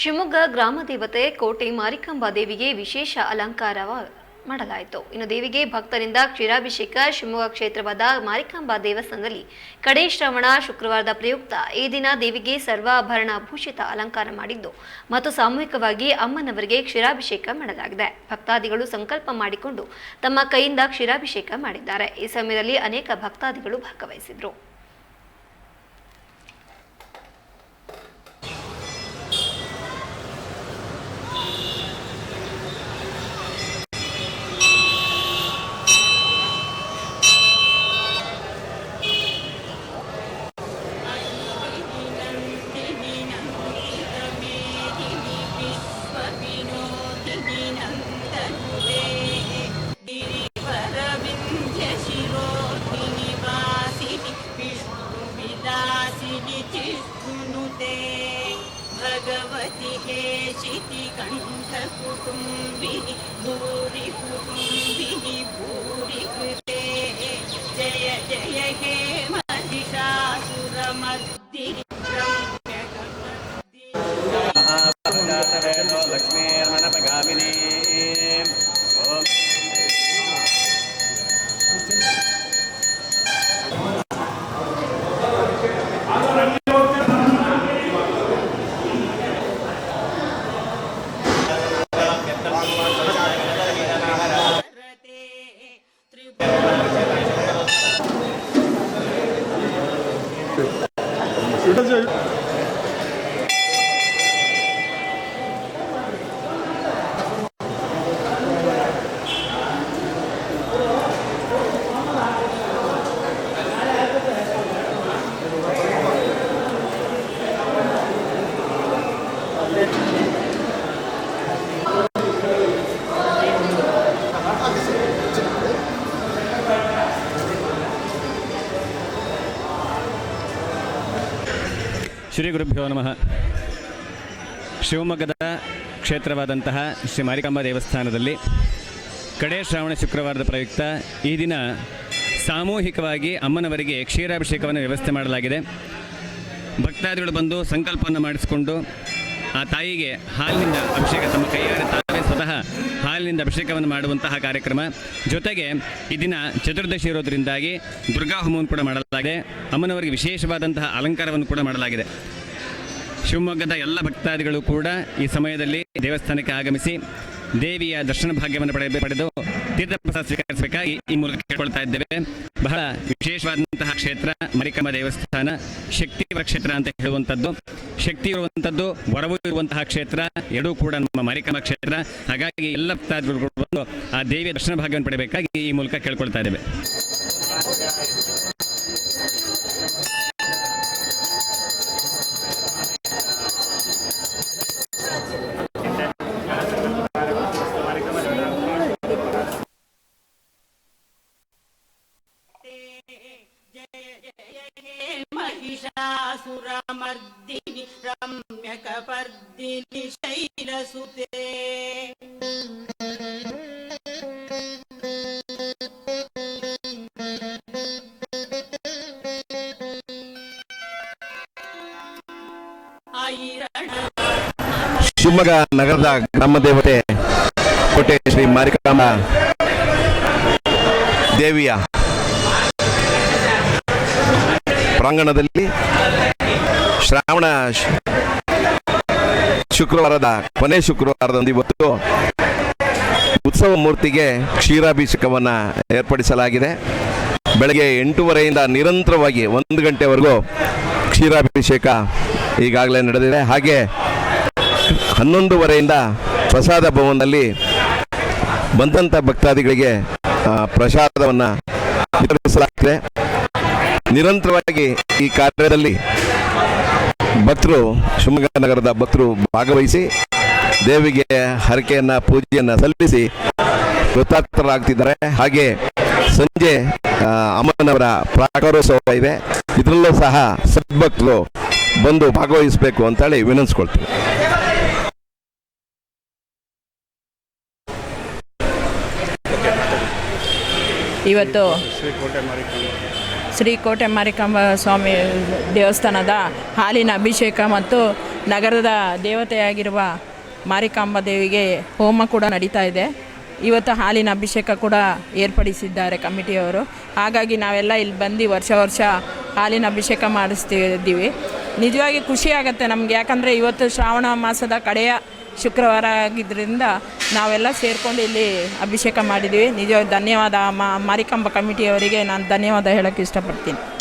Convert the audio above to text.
ಶಿವಮೊಗ್ಗ ಗ್ರಾಮ ದೇವತೆ ಕೋಟೆ ಮಾರಿಕಾಂಬಾ ದೇವಿಗೆ ವಿಶೇಷ ಅಲಂಕಾರ ಮಾಡಲಾಯಿತು. ಇನ್ನು ದೇವಿಗೆ ಭಕ್ತರಿಂದ ಕ್ಷೀರಾಭಿಷೇಕ ಶಿವಮೊಗ್ಗ ಕ್ಷೇತ್ರವಾದ ಮಾರಿಕಾಂಬಾ ದೇವಸ್ಥಾನದಲ್ಲಿ ಕಡೆ ಶ್ರವಣ ಶುಕ್ರವಾರದ ಪ್ರಯುಕ್ತ. ಈ ದಿನ ದೇವಿಗೆ ಸರ್ವಾಭರಣ ಭೂಷಿತ ಅಲಂಕಾರ ಮಾಡಿದ್ದು, ಮತ್ತು ಸಾಮೂಹಿಕವಾಗಿ ಅಮ್ಮನವರಿಗೆ ಕ್ಷೀರಾಭಿಷೇಕ ಮಾಡಲಾಗಿದೆ. ಭಕ್ತಾದಿಗಳು ಸಂಕಲ್ಪ ಮಾಡಿಕೊಂಡು ತಮ್ಮ ಕೈಯಿಂದ ಕ್ಷೀರಾಭಿಷೇಕ ಮಾಡಿದ್ದಾರೆ. ಈ ಸಮಯದಲ್ಲಿ ಅನೇಕ ಭಕ್ತಾದಿಗಳು ಭಾಗವಹಿಸಿದರು. భగవతి కేశితి కంఠ కుటుంబిని భూరి కుటుంబిని భూరి కృతే జయ జయ హే ಶ್ರೀ ಗುರುಭ್ಯೋ ನಮಃ. ಶಿವಮೊಗ್ಗದ ಕ್ಷೇತ್ರವಾದಂತಹ ಶ್ರೀ ಮಾರಿಕಾಂಬಾ ದೇವಸ್ಥಾನದಲ್ಲಿ ಕಡೆ ಶ್ರಾವಣ ಶುಕ್ರವಾರದ ಪ್ರಯುಕ್ತ ಈ ದಿನ ಸಾಮೂಹಿಕವಾಗಿ ಅಮ್ಮನವರಿಗೆ ಕ್ಷೀರಾಭಿಷೇಕವನ್ನು ವ್ಯವಸ್ಥೆ ಮಾಡಲಾಗಿದೆ. ಭಕ್ತಾದಿಗಳು ಬಂದು ಸಂಕಲ್ಪವನ್ನು ಮಾಡಿಸಿಕೊಂಡು ಆ ತಾಯಿಗೆ ಹಾಲಿನಿಂದ ಅಭಿಷೇಕ ತಮ್ಮ ಕೈಯಾರೆ ಸ್ವತಃ ಹಾಲಿನಿಂದ ಅಭಿಷೇಕವನ್ನು ಮಾಡುವಂತಹ ಕಾರ್ಯಕ್ರಮ. ಜೊತೆಗೆ ಈ ದಿನ ಚತುರ್ದಶಿ ಇರೋದರಿಂದಾಗಿ ದುರ್ಗಾ ಹೋಮವನ್ನು ಕೂಡ ಮಾಡಲಾಗಿದೆ. ಅಮ್ಮನವರಿಗೆ ವಿಶೇಷವಾದಂತಹ ಅಲಂಕಾರವನ್ನು ಕೂಡ ಮಾಡಲಾಗಿದೆ. ಶಿವಮೊಗ್ಗದ ಎಲ್ಲ ಭಕ್ತಾದಿಗಳು ಕೂಡ ಈ ಸಮಯದಲ್ಲಿ ದೇವಸ್ಥಾನಕ್ಕೆ ಆಗಮಿಸಿ ದೇವಿಯ ದರ್ಶನ ಭಾಗ್ಯವನ್ನು ಪಡೆ ಪಡೆದು ತೀರ್ಥಪ್ರಸಾದ ಸ್ವೀಕರಿಸಬೇಕಾಗಿ ಈ ಮೂಲಕ ಕೇಳ್ಕೊಳ್ತಾ ಇದ್ದೇವೆ. ಬಹಳ ವಿಶೇಷವಾದಂತಹ ಕ್ಷೇತ್ರ, ಮರಿಕಮ್ಮ ದೇವಸ್ಥಾನ ಶಕ್ತಿ ಕ್ಷೇತ್ರ ಅಂತ ಹೇಳುವಂಥದ್ದು. ಶಕ್ತಿ ಇರುವಂಥದ್ದು, ವರವು ಇರುವಂತಹ ಕ್ಷೇತ್ರ, ಎರಡೂ ಕೂಡ ನಮ್ಮ ಮರಿಕಮ್ಮ ಕ್ಷೇತ್ರ. ಹಾಗಾಗಿ ಎಲ್ಲ ಭಕ್ತಾದಿಗಳು ಆ ದೇವಿಯ ದರ್ಶನ ಭಾಗ್ಯವನ್ನು ಪಡೆಯಬೇಕಾಗಿ ಈ ಮೂಲಕ ಕೇಳ್ಕೊಳ್ತಾ ಇದ್ದೇವೆ. महिषासुरमर्दिनि रम्यकपर्दिनि शैलसुते ಐರಣ ಶಿವಮೊಗ್ಗ ನಗರದ ಗ್ರಾಮ ದೇವತೆ ಕೋಟೆ ಶ್ರೀ ಮಾರಿಕಾಂಬ ದೇವಿಯ ಪ್ರಾಂಗಣದಲ್ಲಿ ಶ್ರಾವಣ ಶುಕ್ರವಾರದ ಕೊನೆ ಶುಕ್ರವಾರದಂದು ಇವತ್ತು ಉತ್ಸವ ಮೂರ್ತಿಗೆ ಕ್ಷೀರಾಭಿಷೇಕವನ್ನು ಏರ್ಪಡಿಸಲಾಗಿದೆ. ಬೆಳಗ್ಗೆ ಎಂಟೂವರೆಯಿಂದ ನಿರಂತರವಾಗಿ ಒಂದು ಗಂಟೆವರೆಗೂ ಕ್ಷೀರಾಭಿಷೇಕ ಈಗಾಗಲೇ ನಡೆದಿದೆ. ಹಾಗೆ ಹನ್ನೊಂದುವರೆಯಿಂದ ಪ್ರಸಾದ ಭವನದಲ್ಲಿ ಬಂದಂಥ ಭಕ್ತಾದಿಗಳಿಗೆ ಪ್ರಸಾದವನ್ನು ವಿತರಿಸಲಾಗಿದೆ ನಿರಂತರವಾಗಿ ಈ ಕಾರ್ಯದಲ್ಲಿ ಭಕ್ತರು ಶಿವಮೊಗ್ಗ ನಗರದ ಭಕ್ತರು ಭಾಗವಹಿಸಿ ದೇವಿಗೆ ಹರಕೆಯನ್ನ, ಪೂಜೆಯನ್ನ ಸಲ್ಲಿಸಿ ಕೃತಾರ್ಥರಾಗ್ತಿದ್ದಾರೆ ಹಾಗೆ ಸಂಜೆ ಅಮ್ಮನವರ ಪ್ರಾಕಾರೋತ್ಸವ ಇದೆ. ಇದರಲ್ಲೂ ಸಹ ಸದ್ಭಕ್ತರು ಬಂದು ಭಾಗವಹಿಸಬೇಕು ಅಂತೇಳಿ ವಿನಂತಿಸ್ಕೊಳ್ತೀವಿ ಇವತ್ತು ಶ್ರೀ ಕೋಟೆ ಮಾರಿಕಾಂಬ ಸ್ವಾಮಿ ದೇವಸ್ಥಾನದ ಹಾಲಿನ ಅಭಿಷೇಕ ಮತ್ತು ನಗರದ ದೇವತೆಯಾಗಿರುವ ಮಾರಿಕಾಂಬ ದೇವಿಗೆ ಹೋಮ ಕೂಡ ನಡೀತಾ ಇದೆ. ಇವತ್ತು ಹಾಲಿನ ಅಭಿಷೇಕ ಕೂಡ ಏರ್ಪಡಿಸಿದ್ದಾರೆ ಕಮಿಟಿಯವರು. ಹಾಗಾಗಿ ನಾವೆಲ್ಲ ಇಲ್ಲಿ ಬಂದು ವರ್ಷ ವರ್ಷ ಹಾಲಿನ ಅಭಿಷೇಕ ಮಾಡಿಸ್ತಿದ್ದೀವಿ. ನಿಜವಾಗಿ ಖುಷಿ ಆಗುತ್ತೆ ನಮಗೆ. ಯಾಕಂದರೆ ಇವತ್ತು ಶ್ರಾವಣ ಮಾಸದ ಕಡೆಯ ಶುಕ್ರವಾರ ಆಗಿದ್ದರಿಂದ ನಾವೆಲ್ಲ ಸೇರಿಕೊಂಡು ಇಲ್ಲಿ ಅಭಿಷೇಕ ಮಾಡಿದ್ದೀವಿ. ನಿಜವಾಗಿ ಧನ್ಯವಾದ. ಮಾರಿಕಂಬ ಕಮಿಟಿಯವರಿಗೆ ನಾನು ಧನ್ಯವಾದ ಹೇಳೋಕ್ಕೆ ಇಷ್ಟಪಡ್ತೀನಿ.